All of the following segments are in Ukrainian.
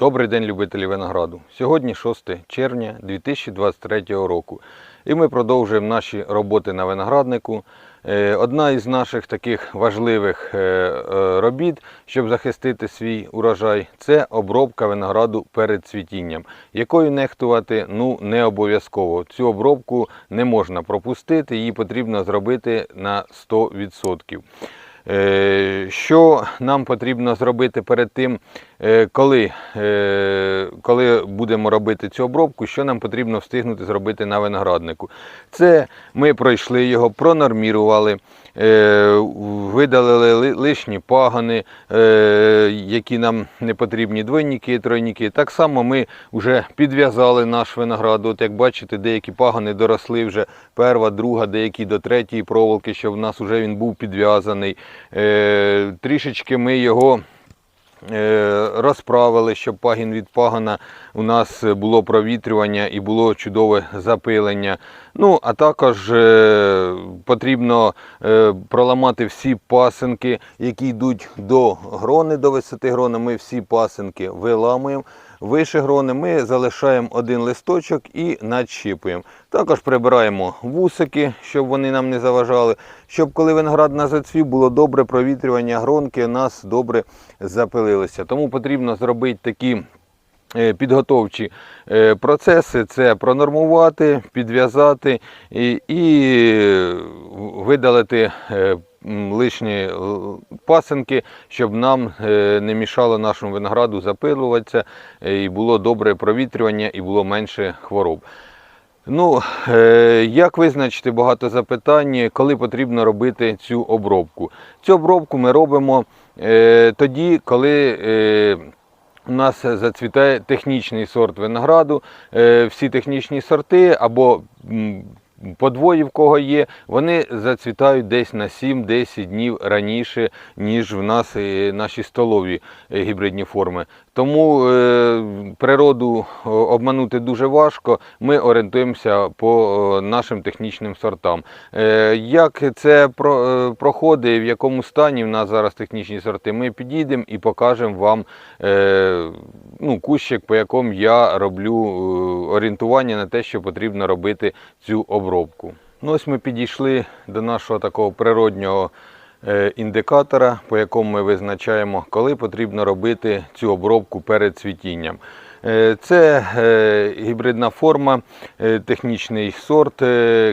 Добрий день, любителі винограду. Сьогодні 6 червня 2023 року. І ми продовжуємо наші роботи на винограднику. Е, Одна із наших таких важливих е, е, робіт, щоб захистити свій урожай, це обробка винограду перед цвітінням, якою нехтувати ну, не обов'язково. Цю обробку не можна пропустити, її потрібно зробити на 100%. Е, Що нам потрібно зробити перед тим, е, коли, е, коли будемо робити цю обробку, що нам потрібно встигнути зробити на винограднику? Це ми пройшли його, пронормірували, видалили лишні пагани, е, які нам не потрібні, двойники, тройники. Так само ми вже підв'язали наш виноград. От як бачите, деякі пагани доросли вже перша, друга, деякі до третьої проволоки, що в нас вже він був підв'язаний. Е, Трішечки ми його е, розправили, щоб пагін від пагана у нас було провітрювання і було чудове запилення. Ну, а також е, потрібно е, проламати всі пасинки, які йдуть до грони, до висоти грони. Ми всі пасинки виламуємо. Вище грони ми залишаємо один листочок і надщіпуємо. Також прибираємо вусики, щоб вони нам не заважали, щоб коли виноград на зацвів, було добре провітрювання гронки, нас добре запилилися. Тому потрібно зробити такі підготовчі е, процеси це пронормувати, підв'язати і, і видалити е, лишні л- пасинки, щоб нам е, не мішало нашому винограду запилуватися, е, і було добре провітрювання, і було менше хвороб. Ну, е, як визначити багато запитань, коли потрібно робити цю обробку? Цю обробку ми робимо е, тоді, коли е, у нас зацвітає технічний сорт винограду. Е, всі технічні сорти або м, подвої, в кого є, вони зацвітають десь на 7-10 днів раніше, ніж в нас е, наші столові е, гібридні форми. Тому е, природу обманути дуже важко. Ми орієнтуємося по нашим технічним сортам. Як це про, проходить, в якому стані в нас зараз технічні сорти, ми підійдемо і покажемо вам ну, кущик, по якому я роблю е, орієнтування на те, що потрібно робити цю обробку. Ну, ось ми підійшли до нашого такого природнього е, індикатора, по якому ми визначаємо, коли потрібно робити цю обробку перед цвітінням. Е, Це гібридна форма, технічний сорт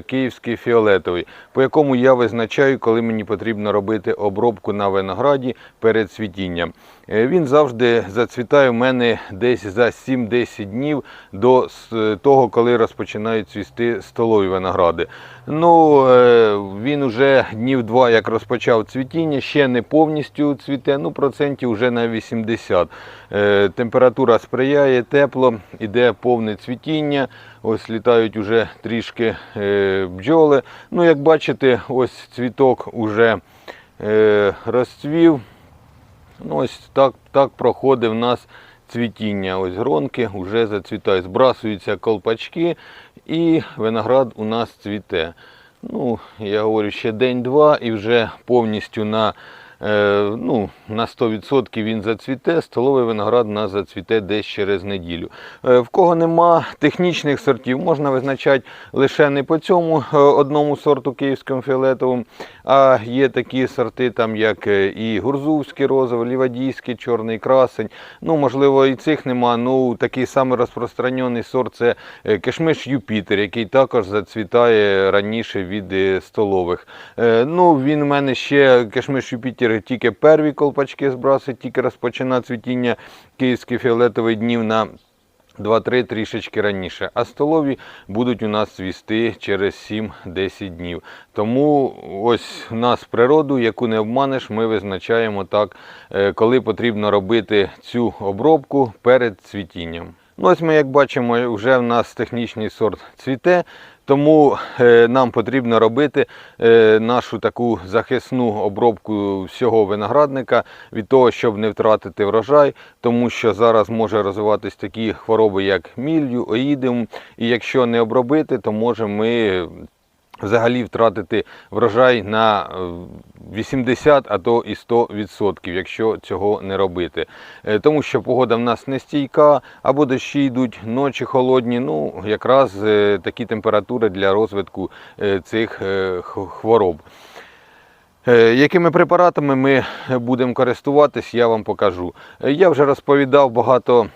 київський фіолетовий, по якому я визначаю, коли мені потрібно робити обробку на винограді перед цвітінням. Е, Він завжди зацвітає у мене десь за 7-10 днів до того, коли розпочинають цвісти столові виногради. Ну, е, він уже днів два, як розпочав цвітіння, ще не повністю цвіте, ну процентів вже на 80. Е, Температура сприяє, тепло, іде повне цвітіння. Ось літають уже трішки е, бджоли. Ну, як бачите, ось цвіток уже е, розцвів. Ну, ось так, так проходить в нас цвітіння. Ось гронки вже зацвітають, збрасуються колпачки і виноград у нас цвіте. Ну, я говорю, ще день-два і вже повністю на, ну, на 100% він зацвіте. Столовий виноград нас зацвіте десь через неділю. Е, в кого нема технічних сортів, можна визначати лише не по цьому е, одному сорту київському фіолетовому, а є такі сорти, там як е, і гурзувський розовий, лівадійський, чорний красень. Ну, можливо, і цих нема. Ну, такий самий розпространений сорт це е, кишмиш Юпітер, який також зацвітає раніше від е, столових. Е, Ну, він у мене ще кишмиш Юпітер тільки перві колпачки збрасує, тільки розпочина цвітіння київський фіолетовий днів на 2-3 трішечки раніше, а столові будуть у нас цвісти через 7-10 днів. Тому ось у нас природу, яку не обманеш, ми визначаємо так, е, коли потрібно робити цю обробку перед цвітінням. Ну, ось ми, як бачимо, вже в нас технічний сорт цвіте. Тому е, нам потрібно робити е, нашу таку захисну обробку всього виноградника від того, щоб не втратити врожай, тому що зараз може розвиватись такі хвороби, як мілью, оїдим. і якщо не обробити, то може ми взагалі втратити врожай на е, 80, а то і 100%, якщо цього не робити. Е, Тому що погода в нас нестійка, або дощі йдуть, ночі холодні. Ну, якраз е, такі температури для розвитку е, цих е, хвороб. Е, Якими препаратами ми будемо користуватись, я вам покажу. Е, Я вже розповідав багато е,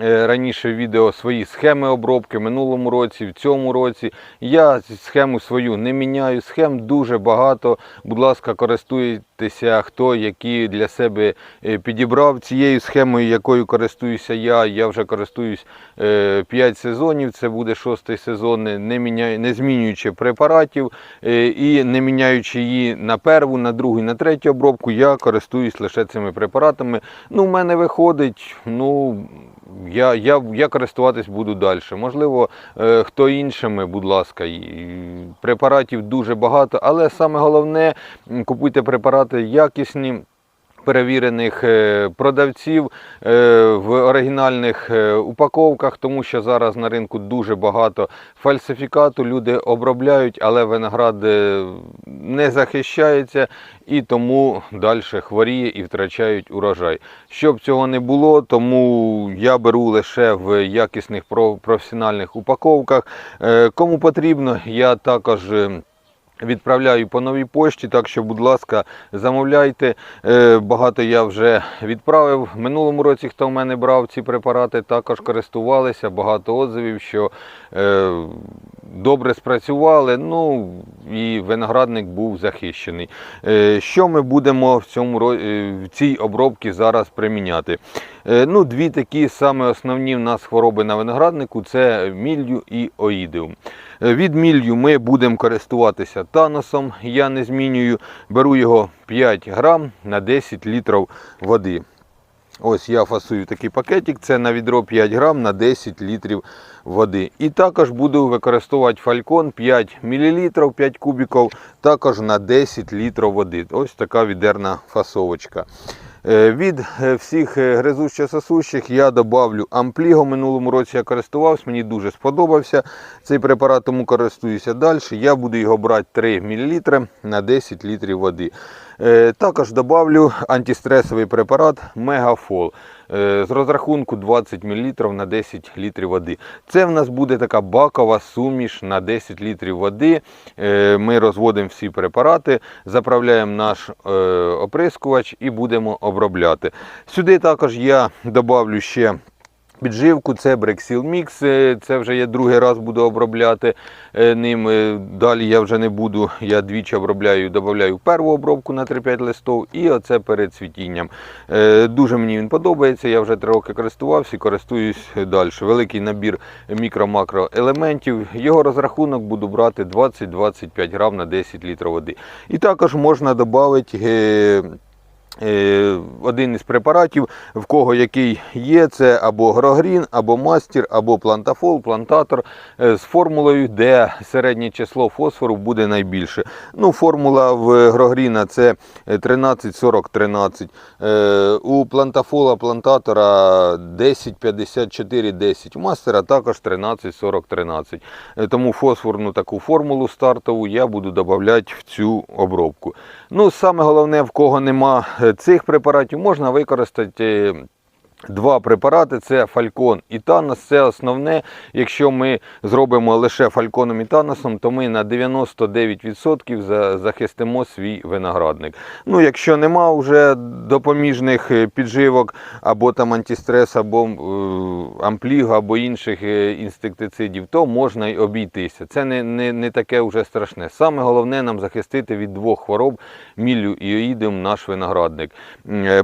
раніше відео свої схеми обробки в минулому році, в цьому році. Я схему свою не міняю, схем дуже багато. Будь ласка, користуйтеся, хто які для себе е, підібрав цією схемою, якою користуюся я. Я вже користуюсь 5 сезонів, це буде шостий сезон, не, міняю, не змінюючи препаратів е, і не міняючи її на перву, на другу, на третю обробку, я користуюсь лише цими препаратами. Ну, в мене виходить, ну. Я, я, я користуватись буду далі. Можливо, е, хто іншими, будь ласка, препаратів дуже багато, але саме головне купуйте препарати якісні. Перевірених е, продавців е, в оригінальних е, упаковках, тому що зараз на ринку дуже багато фальсифікату. Люди обробляють, але виноград не захищається і тому далі хворіє і втрачають урожай. Щоб цього не було, тому я беру лише в якісних професіональних упаковках. Кому потрібно, я також. Відправляю по новій пошті, так що, будь ласка, замовляйте. Е, Багато я вже відправив. Минулому році, хто в мене брав ці препарати, також користувалися. Багато отзивів, що е, добре спрацювали. Ну і виноградник був захищений. Е, Що ми будемо в цьому в цій обробці зараз приміняти? Ну, дві такі саме основні в нас хвороби на винограднику це міллю і оїдеум. Е, Від міллю ми будемо користуватися таносом. Я не змінюю, беру його 5 грам на 10 літрів води. Ось я фасую такий пакетик, це на відро 5 грам на 10 літрів води. І також буду використовувати фалькон 5 мл, 5 кубиків, також на 10 літрів води. Ось така відерна фасовочка. Е, Від е, всіх е, гризучих сосущих я додавлю ампліго. Минулому році я користувався, мені дуже сподобався цей препарат, тому користуюся далі. Я буду його брати 3 мл на 10 літрів води. Також додавлю антистресовий препарат Мегафол з розрахунку 20 мл на 10 літрів води. Це в нас буде така бакова суміш на 10 літрів води. Е, Ми розводимо всі препарати, заправляємо наш е, оприскувач і будемо обробляти. Сюди також я добавлю ще. Підживку це Брексіл Мікс, це вже я другий раз буду обробляти е, ним. е, Далі я вже не буду. Я двічі обробляю, додаю першу обробку на 3-5 листов і оце перед цвітінням. Е, Дуже мені він подобається. Я вже три роки користувався і користуюсь далі. Великий набір мікро-макро елементів. Його розрахунок буду брати 20-25 грам на 10 літрів води. І також можна додати. Е, Один із препаратів, в кого який є, це або Грогрін, або Мастер, або Плантафол, плантатор е, з формулою, де середнє число фосфору буде найбільше. Ну, Формула в Грогріна це 13-40-13. Е, У плантафола плантатора 10-54-10. У мастера також 13-40-13. Е, Тому фосфорну таку формулу стартову я буду додавати в цю обробку. Ну, саме головне, в кого нема е, цих препаратів, можна використати. Два препарати це фалькон і танос. Це основне. Якщо ми зробимо лише фальконом і таносом, то ми на 99% захистимо свій виноградник. Ну, якщо нема вже допоміжних е, підживок, або там антистрес, або е, ампліго, або інших е, інсектицидів, то можна й обійтися. Це не, не, не таке вже страшне. Саме головне нам захистити від двох хвороб міллю і оїдем наш виноградник.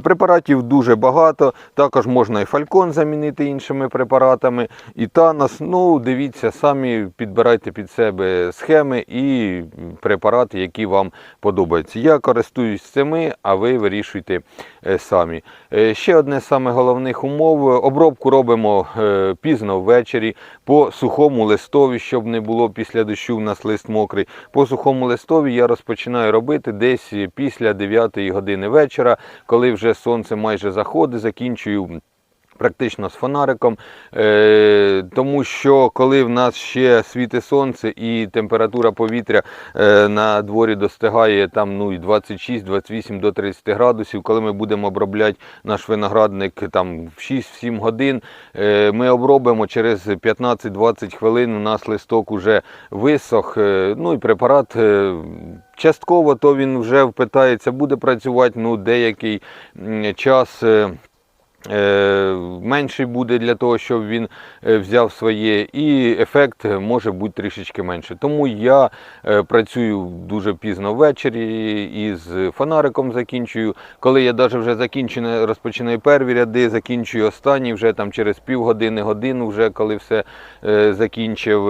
Препаратів дуже багато. Також можна і фалькон замінити іншими препаратами, і танос. Ну, дивіться, самі підбирайте під себе схеми і препарати, які вам подобаються. Я користуюсь цими, а ви вирішуйте е, самі. Е, Ще одне з саме головних умов. Обробку робимо е, пізно ввечері по сухому листові, щоб не було після дощу в нас лист мокрий. По сухому листові я розпочинаю робити десь після 9 години вечора, коли вже сонце майже заходить, закінчую Практично з фонариком, е, тому що коли в нас ще світить сонце і температура повітря е, на дворі достигає там ну і 26, 28 до 30 градусів, коли ми будемо обробляти наш виноградник там в 6-7 годин, е, ми обробимо через 15-20 хвилин. У нас листок уже висох. е, Ну і препарат. е, Частково то він вже впитається, буде працювати ну, деякий час. Е, менший буде для того, щоб він е, взяв своє, і ефект може бути трішечки менше. Тому я е, працюю дуже пізно ввечері і з фонариком закінчую. Коли я навіть вже закінчене, розпочинаю перві ряди, закінчую останні вже там через півгодини, годину, вже коли все закінчив,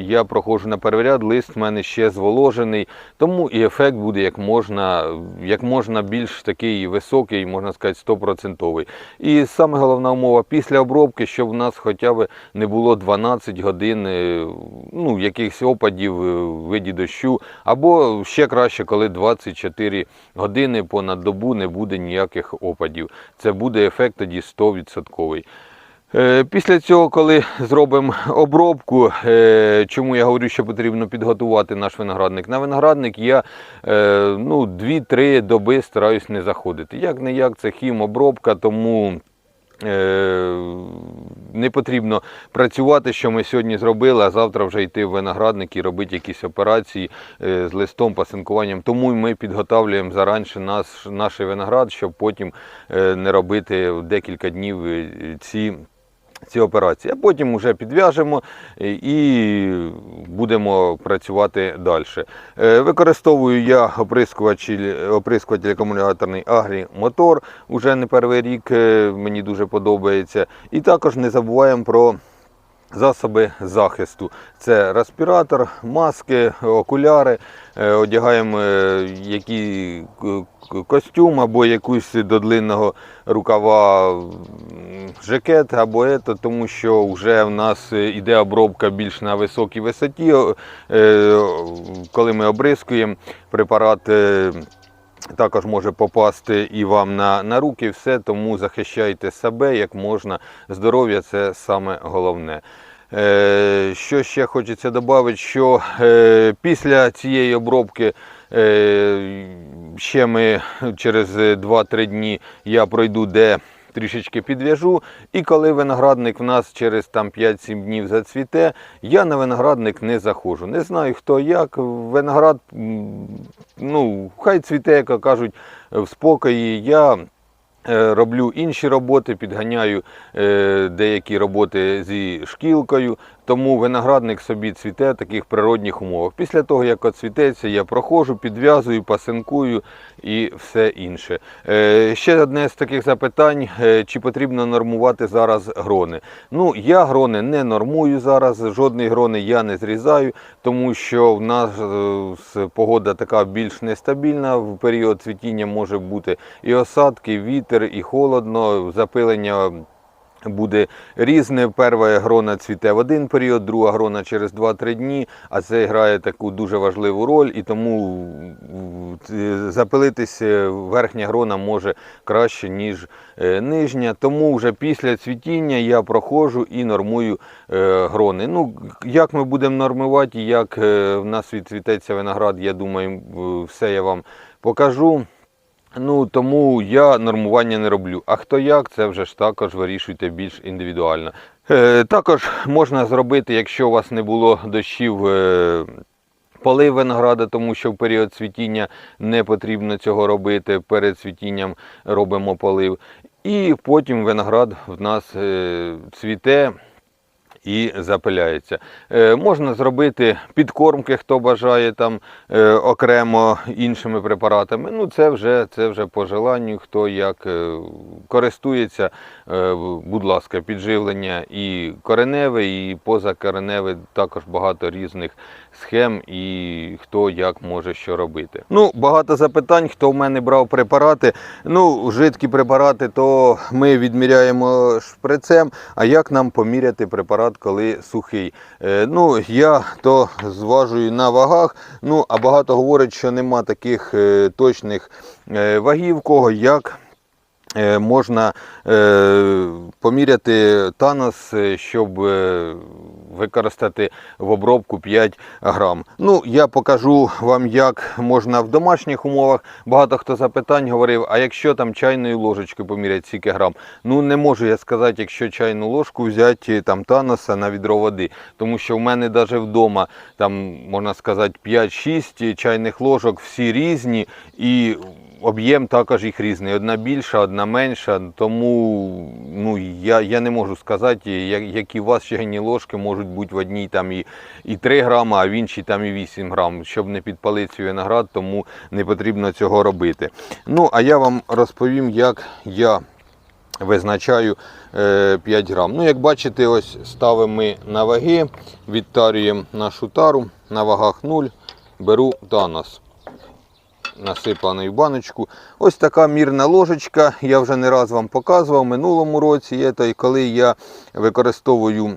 я проходжу на перший ряд, лист в мене ще зволожений, тому і ефект буде як можна, як можна більш такий високий, можна сказати, 100%. І саме головна умова після обробки, щоб у нас хоча б не було 12 годин е, ну, якихось опадів е, в виді дощу, або ще краще, коли 24 години понад добу не буде ніяких опадів. Це буде ефект тоді 100%. Е, Після цього, коли зробимо обробку, е, чому я говорю, що потрібно підготувати наш виноградник. На виноградник я е, ну, 2-3 доби стараюсь не заходити. Як не як, це хімобробка, тому не потрібно працювати, що ми сьогодні зробили, а завтра вже йти в виноградник і робити якісь операції з листом, пасинкуванням. Тому ми підготовлюємо заранше наш, наш виноград, щоб потім не робити декілька днів ці ці операції, а потім вже підв'яжемо е, і будемо працювати далі. Використовую я оприскувач, оприскуватель акумуляторний Агрі Мотор, уже не перший рік, е, мені дуже подобається. І також не забуваємо про засоби захисту. Це респіратор, маски, окуляри, е, одягаємо е, к- к- костюм або якусь до длинного рукава жакет або ето, тому що вже в нас е, іде обробка більш на високій висоті. Е, Коли ми обрискуємо препарат. Також може попасти і вам на, на руки, все, тому захищайте себе як можна. Здоров'я це саме головне. Е, що ще хочеться додати, що е, після цієї обробки е, ще ми через 2-3 дні я пройду, де трішечки підв'яжу. І коли виноградник в нас через там 5-7 днів зацвіте, я на виноградник не заходжу. Не знаю хто як. Виноград, ну, хай цвіте, як кажуть, в спокої. Я е, роблю інші роботи, підганяю е, деякі роботи зі шкілкою. Тому виноградник собі цвіте в таких природних умовах. Після того, як оцвітеться, я проходжу, підв'язую, пасинкую і все інше. Е, ще одне з таких запитань: е, чи потрібно нормувати зараз грони? Ну, я грони не нормую зараз, жодної грони я не зрізаю, тому що в нас е, погода така більш нестабільна. В період цвітіння може бути і осадки, вітер, і холодно, запилення. Буде різне. Перша грона цвіте в один період, друга грона через 2-3 дні, а це грає таку дуже важливу роль, і тому е, запилитись е, верхня грона може краще, ніж е, нижня. Тому вже після цвітіння я проходжу і нормую е, грони. Ну, як ми будемо нормувати, як в нас відцвітеться виноград, я думаю, все я вам покажу. Ну тому я нормування не роблю. А хто як, це вже ж також вирішуйте більш індивідуально. Е, також можна зробити, якщо у вас не було дощів. Е, Полив винограда, тому що в період цвітіння не потрібно цього робити. Перед цвітінням робимо полив. І потім виноград в нас е, цвіте і запиляється. Е, можна зробити підкормки, хто бажає там е, окремо іншими препаратами. Ну, це вже, це вже по желанню, хто як е, користується, будь ласка, підживлення і кореневе, і позакореневе, також багато різних схем і хто як може що робити. Ну, багато запитань, хто в мене брав препарати. Ну, жидкі препарати, то ми відміряємо шприцем. А як нам поміряти препарат, коли сухий? Е, ну, я то зважую на вагах. Ну, а багато говорять, що нема таких е, точних е, вагів, кого як можна е, поміряти танос, е, щоб е, використати в обробку 5 грам. Ну, я покажу вам, як можна в домашніх умовах. Багато хто запитань говорив, а якщо там чайною ложечкою поміряти скільки грам? Ну, не можу я сказати, якщо чайну ложку взяти там таноса на відро води, тому що в мене навіть вдома там можна сказати 5-6 чайних ложок, всі різні і об'єм також їх різний. Одна більша, одна менша. Тому ну, я, я не можу сказати, які у вас чайні ложки можуть бути в одній там і, і 3 грама, а в іншій там і 8 грам. Щоб не підпалити свій виноград, тому не потрібно цього робити. Ну, а я вам розповім, як я визначаю е, 5 грам. Ну, як бачите, ось ставимо ми на ваги, відтарюємо нашу тару на вагах 0, беру танос. Насипаний в баночку. Ось така мірна ложечка. Я вже не раз вам показував в минулому році. Є то, й коли я використовую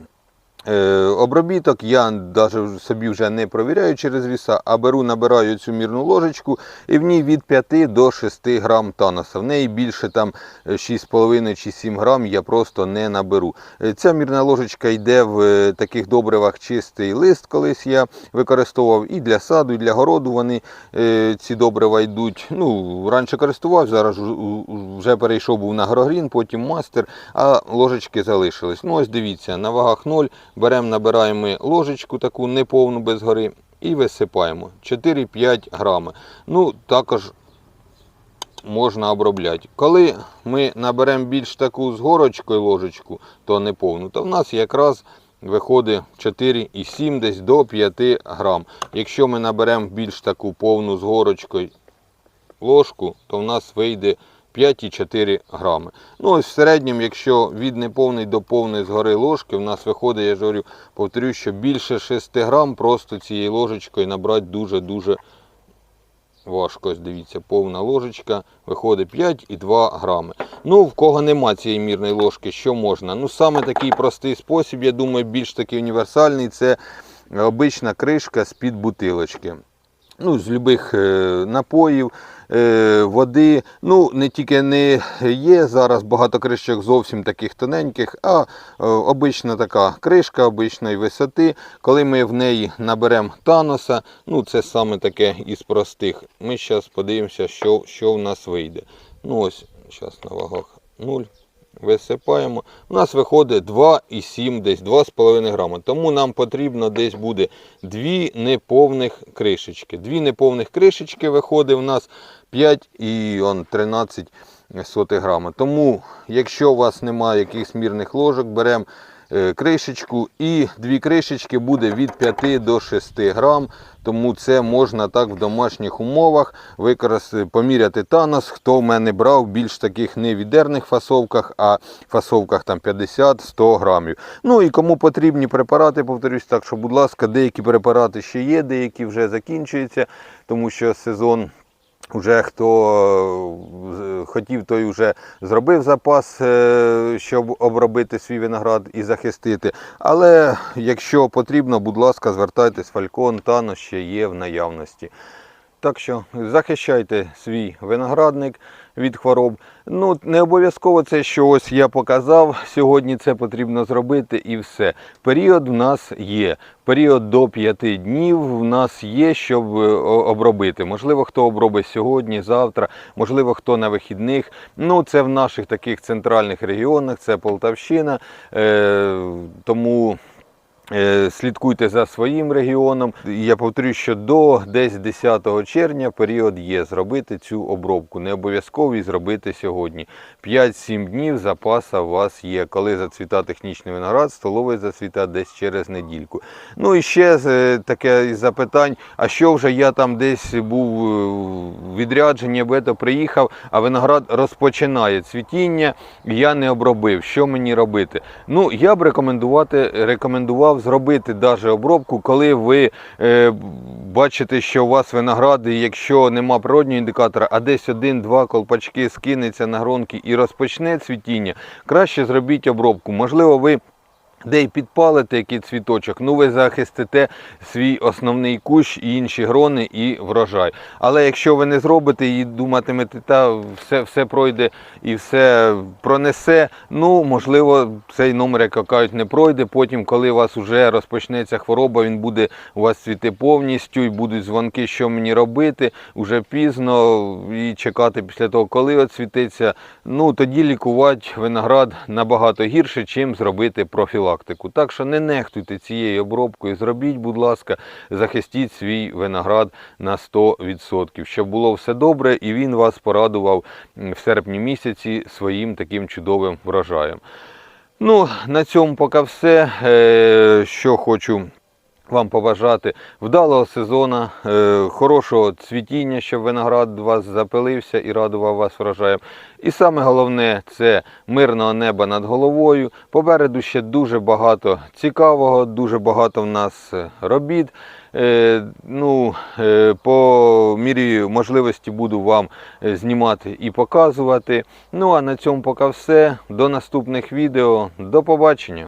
обробіток, я навіть собі вже не провіряю через віса, а беру, набираю цю мірну ложечку і в ній від 5 до 6 грам таноса. В неї більше там е, 6,5 чи 7 грам я просто не наберу. Е, Ця мірна ложечка йде в е, таких добривах чистий лист, колись я використовував і для саду, і для городу вони е, ці добрива йдуть. Ну, раніше користувався, зараз вже перейшов був на Грогрін, потім мастер, а ложечки залишились. Ну ось дивіться, на вагах 0 беремо, набираємо ложечку таку неповну без гори і висипаємо 4-5 грами. Ну, також можна обробляти. Коли ми наберемо більш таку з горочкою ложечку, то не повну, то в нас якраз виходить 4,7 десь до 5 грам. Якщо ми наберемо більш таку повну з горочкою ложку, то в нас вийде 5,4 грами. Ну ось в середньому, якщо від неповної до повної згори ложки, в нас виходить, я ж говорю, повторюю, що більше 6 грам просто цією ложечкою набрати дуже-дуже важко. Ось дивіться, повна ложечка, виходить 5,2 грами. Ну, в кого нема цієї мірної ложки, що можна? Ну, саме такий простий спосіб, я думаю, більш такий універсальний, це обична кришка з-під бутилочки. Ну, з любих е, напоїв, е, води. Ну, не тільки не є зараз багато кришок зовсім таких тоненьких, а е, обична така кришка обичної висоти. Коли ми в неї наберемо таноса, ну це саме таке із простих. Ми зараз подивимося, що, що в нас вийде. Ну ось, зараз на вагах 0. Висипаємо. У нас виходить 2,7, десь 2,5 грама. Тому нам потрібно десь буде дві неповних кришечки. Дві неповних кришечки виходить у нас 5 і он, 13 сотих грама. Тому, якщо у вас немає якихось мірних ложок, беремо кришечку і дві кришечки буде від 5 до 6 грам. Тому це можна так в домашніх умовах використати, поміряти танос. Хто в мене брав більш таких не відерних фасовках, а фасовках там 50-100 грамів. Ну і кому потрібні препарати, повторюсь так, що, будь ласка, деякі препарати ще є, деякі вже закінчуються, тому що сезон. Уже хто е, хотів, той вже зробив запас, е, щоб обробити свій виноград і захистити. Але якщо потрібно, будь ласка, звертайтесь, фалькон, тано ще є в наявності. Так що захищайте свій виноградник від хвороб. Ну, не обов'язково це, що ось я показав. Сьогодні це потрібно зробити і все. Період в нас є. Період до 5 днів в нас є, щоб е, обробити. Можливо, хто обробить сьогодні, завтра, можливо, хто на вихідних. Ну, це в наших таких центральних регіонах, це Полтавщина. Е, тому Слідкуйте за своїм регіоном. Я повторюю, що до десь 10 червня період є зробити цю обробку. Не обов'язково і зробити сьогодні. 5-7 днів запаса у вас є. Коли зацвіта технічний виноград, столовий зацвіта десь через недільку. Ну і ще е, таке із запитань: а що вже я там десь був е, в відрядженні, або то приїхав, а виноград розпочинає цвітіння, я не обробив. Що мені робити? Ну, я б рекомендувати, рекомендував зробити даже обробку, коли ви е, бачите, що у вас виногради, якщо нема природнього індикатора, а десь один-два колпачки скинеться на гронки і розпочне цвітіння, краще зробіть обробку. Можливо, ви де й підпалите який цвіточок, ну ви захистите свій основний кущ і інші грони і врожай. Але якщо ви не зробите і думатимете, та все, все пройде і все пронесе, ну можливо, цей номер, як кажуть, не пройде. Потім, коли у вас вже розпочнеться хвороба, він буде у вас цвіти повністю, і будуть дзвонки, що мені робити, уже пізно і чекати після того, коли оцвітиться. Ну тоді лікувати виноград набагато гірше, чим зробити профілактику. Так що не нехтуйте цією обробкою, зробіть, будь ласка, захистіть свій виноград на 100%, щоб було все добре і він вас порадував в серпні місяці своїм таким чудовим врожаєм. Ну, на цьому поки все. Е, Що хочу вам побажати вдалого сезону, е, хорошого цвітіння, щоб виноград у вас запилився і радував вас врожаєм. І саме головне це мирного неба над головою. Попереду ще дуже багато цікавого, дуже багато в нас е, робіт. Е, ну, по мірі можливості буду вам знімати і показувати. Ну а на цьому поки все. До наступних відео. До побачення.